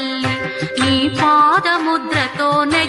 తల్లి నీ పాదముద్రతోనే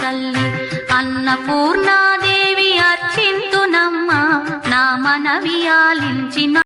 తల్లి అన్నపూర్ణాదేవి అర్చింతునమ్మా నా మనవి ఆలించిన